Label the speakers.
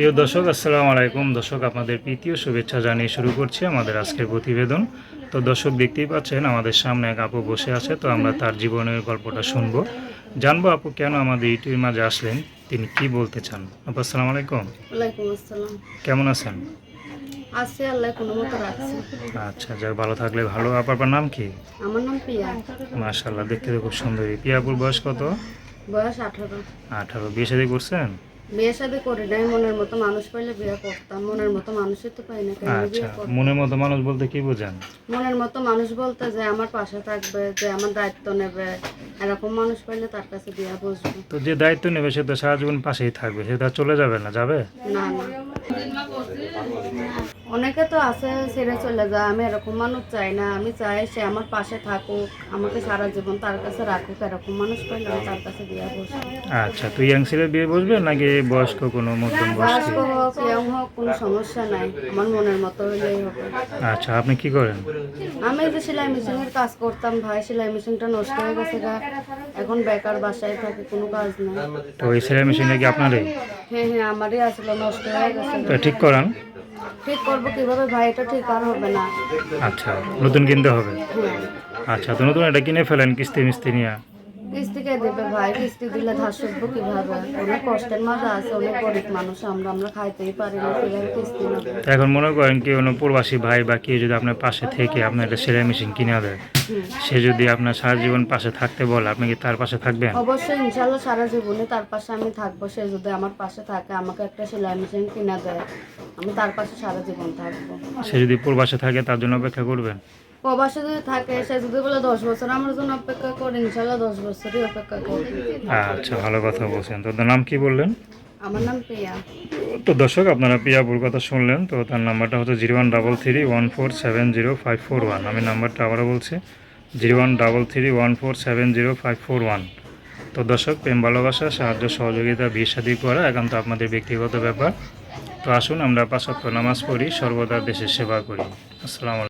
Speaker 1: প্রিয় দর্শক আসসালামু আলাইকুম। দর্শক আপনাদের প্রীতীয় শুভেচ্ছা জানিয়ে শুরু করছি আমাদের আজকের প্রতিবেদন। তো দর্শক দেখতেই পাচ্ছেন আমাদের সামনে এক আপু বসে আছে। তো আমরা তার জীবনের গল্পটা শুনব। জানব আপু কেন আমাদের ইউটিউবের মাঝে আসলেন? তিনি কি বলতে চান? আপু আসসালামু আলাইকুম।
Speaker 2: আসসালাম।
Speaker 1: কেমন আছেন?
Speaker 2: আছে আল্লাহ কোনো মতো রাখছে।
Speaker 1: আচ্ছা যাক ভালো থাকলে ভালো। আপার আপনার নাম কি?
Speaker 2: আমার নাম পিয়া।
Speaker 1: মাশাল্লাহ দেখতে তো খুব সুন্দরী। পিয়াপুর বয়স কত?
Speaker 2: বয়স আঠারো।
Speaker 1: আঠারো। বিয়ে শাদী করছেন?
Speaker 2: বিয়ে শাদী করি নাই মনের মতো মানুষ পাইলে বিয়ে করতাম মনের মতো মানুষই তো পাই না কেন
Speaker 1: আচ্ছা
Speaker 2: বিয়ে
Speaker 1: মনের মতো মানুষ বলতে কি বোঝান?
Speaker 2: মনের মতো মানুষ বলতে যে আমার পাশে থাকবে যে আমার দায়িত্ব নেবে এরকম মানুষ পাইলে তার কাছে বিয়ে বসবো।
Speaker 1: তো যে দায়িত্ব নেবে সে তো সারা জীবন পাশেই থাকবে সে তো চলে যাবে না যাবে?
Speaker 2: না না। অনেকে তো আছে ছেড়ে চলে যায়। আমি এরকম মানুষ চাই না। আমি চাই সে আমার পাশে থাকুক আমাকে সারা জীবন তার কাছে রাখুক। এরকম মানুষ পাইলে আমি তার কাছে বিয়ে বসবো।
Speaker 1: আচ্ছা তুই ইয়াং ছেলে বিয়ে বসবে নাকি বয়স্ক কোনো মধ্যম বয়স্ক?
Speaker 2: হোক ইয়ং হোক কোনো সমস্যা নাই। আমার মনের মতো হলেই হবে।
Speaker 1: আচ্ছা আপনি কি করেন?
Speaker 2: আমি যে সেলাই মেশিনের কাজ করতাম ভাই সেলাই মেশিনটা নষ্ট হয়ে গেছে গা। এখন বেকার বাসায় থাকে কোনো কাজ নাই।
Speaker 1: তো এই সেলাই মেশিনটা কি আপনারই?
Speaker 2: হ্যাঁ হ্যাঁ আমারই আসলে নষ্ট হয়ে গেছে।
Speaker 1: তো ঠিক করান।
Speaker 2: ঠিক করব কীভাবে? ভাই এটা ঠিক আর হবে না।
Speaker 1: আচ্ছা নতুন কিনতে হবে?
Speaker 2: হ্যাঁ।
Speaker 1: আচ্ছা তো নতুন এটা কিনে ফেলেন কিস্তি মিস্তি নিয়ে।
Speaker 2: কিস্তি কে দেবে ভাই? কিস্তি দিলে ধার শুধবো কীভাবে? অনেক কষ্টের মাঝে আছে অনেক গরিব মানুষ আমরা আমরা খাইতেই পারি না কীভাবে কিস্তি নেব
Speaker 1: এখন মনে করেন কি কোনো প্রবাসী ভাই বা কেউ যদি আপনার পাশে থেকে আপনার একটা সেলাই মেশিন কিনে দেয় সে যদি আপনার সারা জীবন পাশে থাকতে বলে আপনি কি তার পাশে থাকবেন?
Speaker 2: অবশ্যই ইনশাল্লাহ সারা জীবনে তার পাশে আমি থাকব। সে যদি আমার পাশে থাকে আমাকে একটা সেলাই মেশিন কিনা দেয় আমি তার পাশে সারা জীবন থাকব।
Speaker 1: সে যদি প্রবাসে থাকে তার জন্য অপেক্ষা করবেন?
Speaker 2: প্রবাসে যদি থাকে সে যদি বলে দশ বছর আমার জন্য অপেক্ষা করে ইনশাল্লাহ দশ বছরই অপেক্ষা করবে
Speaker 1: আচ্ছা ভালো কথা বলছেন। তো নাম কি বললেন?
Speaker 2: আমার নাম প্রিয়া।
Speaker 1: তো দর্শক আপনারা পিয়াপুর কথা শুনলেন তো তার নাম্বারটা হচ্ছে zero one double three one four seven zero five four one. আমি নাম্বারটা আবারও বলছি zero one double three one four seven zero five four one. তো দর্শক প্রেম ভালোবাসা সাহায্য সহযোগিতা বিয়ে শাদী করা একান্ত আপনাদের ব্যক্তিগত ব্যাপার। তো আসুন আমরা পাঁচ নামাজ পড়ি সর্বদা দেশের সেবা করি। আসসালামু